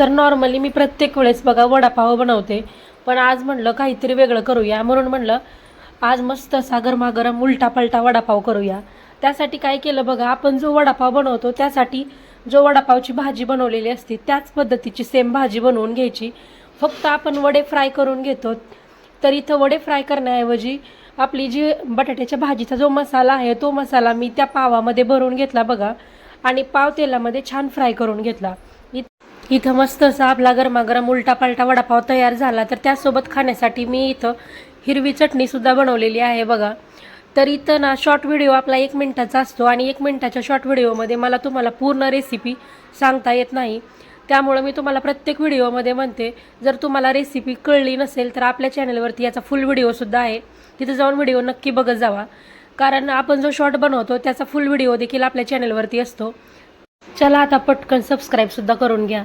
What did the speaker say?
तर नॉर्मली मी प्रत्येक वेळेस बघा वडापाव बनवते. पण आज म्हणलं काहीतरी वेगळं करूया. म्हणून म्हणलं आज मस्त असा गरमागरम उलटा पलटा वडापाव करूया. त्यासाठी काय केलं बघा आपण जो वडापाव बनवतो त्यासाठी जो वडापावची भाजी बनवलेली असते त्याच पद्धतीची सेम भाजी बनवून घ्यायची. फक्त आपण वडे फ्राय करून घेतो. तर इथं वडे फ्राय करण्याऐवजी आपली जी बटाट्याच्या भाजीचा जो मसाला आहे तो मसाला मी त्या पावामध्ये भरून घेतला बघा. आणि पाव तेलामध्ये छान फ्राय करून घेतला. इथं मस्त असा आपला गरमागरम उलटा पालटा वडापाव तयार झाला. तर त्यासोबत खाण्यासाठी मी इथं हिरवी चटणीसुद्धा बनवलेली आहे बघा. तर इथं ना शॉर्ट व्हिडिओ आपला एक मिनटाचा असतो आणि एक मिनटाच्या शॉर्ट व्हिडिओमध्ये मला तुम्हाला पूर्ण रेसिपी सांगता येत नाही. त्यामुळं मी तुम्हाला प्रत्येक व्हिडिओमध्ये म्हणते जर तुम्हाला रेसिपी कळली नसेल तर आपल्या चॅनलवरती याचा फुल व्हिडिओसुद्धा आहे. तिथं जाऊन व्हिडिओ नक्की बघत जावा. कारण आपण जो शॉर्ट बनवतो त्याचा फुल व्हिडिओ देखील आपल्या चॅनलवरती असतो. चला आता पटकन सबस्क्राईबसुद्धा करून घ्या.